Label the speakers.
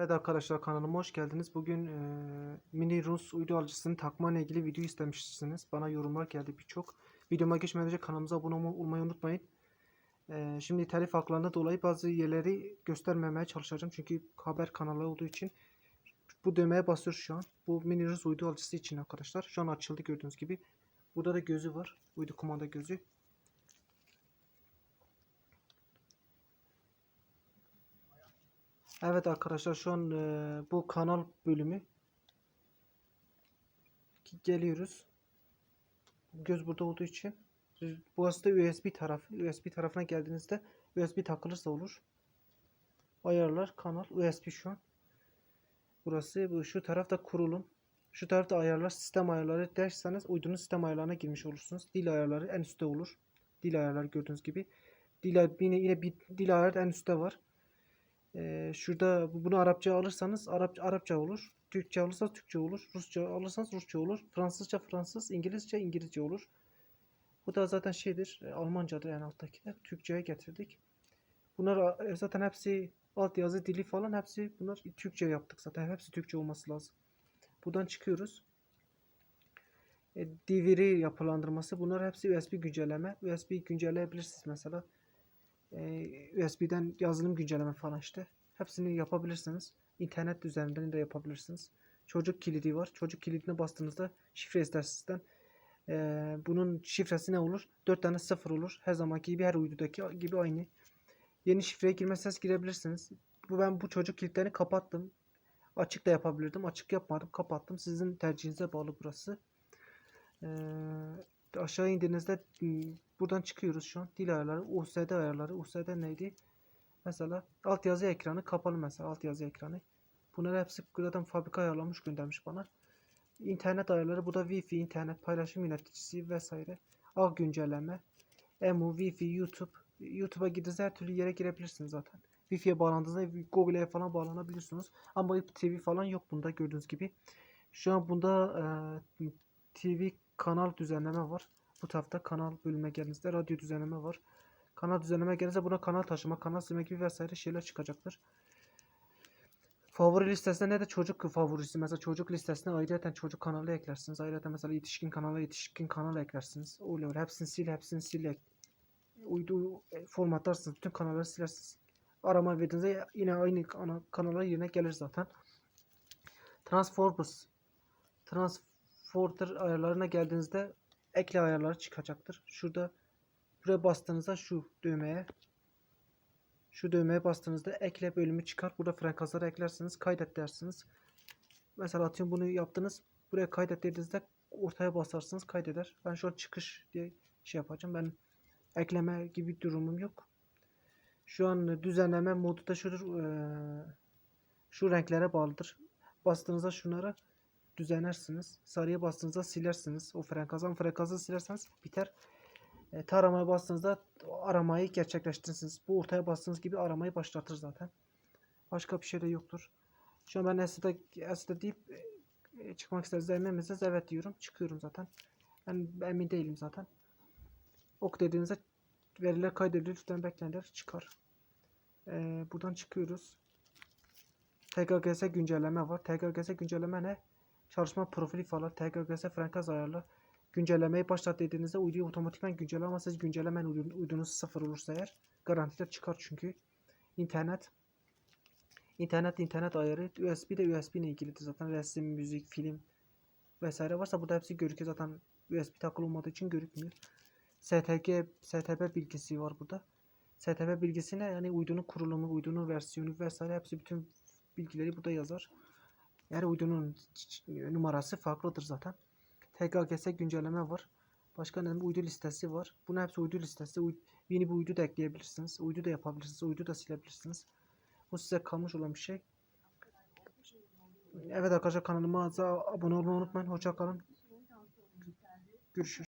Speaker 1: Evet arkadaşlar kanalıma hoş geldiniz. Bugün eee, mini Rus uydu alıcısını takma ile ilgili video istemişsiniz. Bana yorumlar geldi birçok. Videoma geçmeden önce kanalımıza abone olma- olmayı unutmayın. Eee, şimdi telif haklarından dolayı bazı yerleri göstermemeye çalışacağım. Çünkü haber kanalı olduğu için bu düğmeye basıyoruz şu an. Bu mini Rus uydu alıcısı için arkadaşlar. Şu an açıldı gördüğünüz gibi. Burada da gözü var. Uydu kumanda gözü. Evet arkadaşlar şu an eee, bu kanal bölümü geliyoruz. Göz burada olduğu için burası da USB tarafı. USB tarafına geldiğinizde USB takılırsa olur. Ayarlar kanal USB şu an. Burası bu şu tarafta kurulum. Şu tarafta ayarlar sistem ayarları derseniz uydunun sistem ayarlarına girmiş olursunuz. Dil ayarları en üstte olur. Dil ayarları gördüğünüz gibi. Dil yine yine bir dil ayarı en üstte var. Ee, şurada bu- bunu Arapça alırsanız Arapça Arapça olur. Türkçe alırsanız Türkçe olur. Rusça alırsanız Rusça olur. Fransızca Fransız, İngilizce İngilizce olur. Bu da zaten şeydir. e, Almancadır en alttakiler. Türkçe'ye getirdik. Bunlar e, zaten hepsi altyazı dili falan hepsi bunlar Türkçe yaptık zaten. Hepsi Türkçe olması lazım. Buradan çıkıyoruz. E, DVD yapılandırması bunlar hepsi USB güncelleme. USB güncelleyebilirsiniz mesela. USB'den yazılım güncelleme falan işte. Hepsini yapabilirsiniz. İnternet üzerinden de yapabilirsiniz. Çocuk kilidi var. Çocuk kilidine bastığınızda şifre ister sizden. E, bunun şifresi ne olur? 4 tane sıfır olur. Her zamanki gibi her uydudaki gibi aynı. Yeni şifreye girmezseniz girebilirsiniz. Bu ben bu çocuk kilitlerini kapattım. Açık da yapabilirdim. Açık yapmadım. Kapattım. Sizin tercihinize bağlı burası. Ee, aşağı indiğinizde m, buradan çıkıyoruz şu an. Dil ayarları, USD ayarları. USD neydi? Mesela altyazı ekranı kapalı mesela altyazı ekranı. Bunları hepsi zaten fabrika ayarlamış göndermiş bana. İnternet ayarları bu da Wi-Fi, internet paylaşım yöneticisi vesaire. Ağ güncelleme. EMU, Wi-Fi, YouTube. YouTube'a girdiğinizde her türlü yere girebilirsiniz zaten. Wi-Fi'ye bağlandığınızda Google'e falan bağlanabiliyorsunuz. Ama TV falan yok bunda gördüğünüz gibi. Şu an bunda e, TV kanal düzenleme var. Bu tarafta kanal bölüme geldiğinizde radyo düzenleme var. Kanal düzenleme gelirse buna kanal taşıma, kanal silme gibi vesaire şeyler çıkacaktır. Favori listesine ne de çocuk favorisi. Mesela çocuk listesine ayrıca çocuk kanalı eklersiniz. Ayrıca mesela yetişkin kanala yetişkin kanal eklersiniz. Öyle öyle. Hepsini sil, hepsini sil. Uydu e, formatlarsınız. Bütün kanalları silersiniz. Arama verdiğinizde yine aynı ana kanala yerine gelir zaten. Transformers. Transporter ayarlarına geldiğinizde ekle ayarları çıkacaktır. Şurada buraya bastığınızda şu düğmeye şu düğmeye bastığınızda ekle bölümü çıkar. Burada frekansları eklersiniz. Kaydet dersiniz. Mesela atıyorum bunu yaptınız. Buraya kaydet dediğinizde ortaya basarsınız kaydeder. Ben şu an çıkış diye şey yapacağım. Ben ekleme gibi durumum yok. Şu an düzenleme modu da şudur. eee, şu renklere bağlıdır. Bastığınızda şunlara düzenlersiniz. Sarıya bastığınızda silersiniz. O frekansın frekansı silerseniz biter. E, taramaya bastığınızda aramayı gerçekleştirirsiniz. Bu ortaya bastığınız gibi aramayı başlatır zaten. Başka bir şey de yoktur. Şu an ben S'de S'de deyip e, çıkmak isteriz. Emin misiniz? Evet diyorum. Çıkıyorum zaten. Ben emin değilim zaten. Ok dediğinizde veriler kaydedilir. Lütfen bekleyin der. Çıkar. E, buradan çıkıyoruz. TGGS güncelleme var. TGGS güncelleme ne? Çalışma profili falan. TGGS frekans ayarlı. Güncellemeyi başlat dediğinizde uyduyu otomatikman güncelle ama siz güncellemen uydun- uydunuz sıfır olursa eğer garantiler çıkar çünkü. İnternet İnternet internet ayarı USB de USB ile ilgilidir zaten resim, müzik, film vesaire varsa burada hepsi görüküyor zaten USB takılı olmadığı için görükmüyor. STG, STB bilgisi var burada. STB bilgisine yani uydunun kurulumu, uydunun versiyonu vesaire hepsi bütün bilgileri burada yazar. Yani uydunun numarası farklıdır zaten. TKGS güncelleme var. Başka ne? Uydu listesi var. Bunun hepsi uydu listesi. Uy- yeni bir uydu da ekleyebilirsiniz. Uydu da yapabilirsiniz. Uydu da silebilirsiniz. Bu size kalmış olan bir şey. Evet arkadaşlar kanalıma abone olmayı unutmayın. Hoşça kalın. Görüşürüz.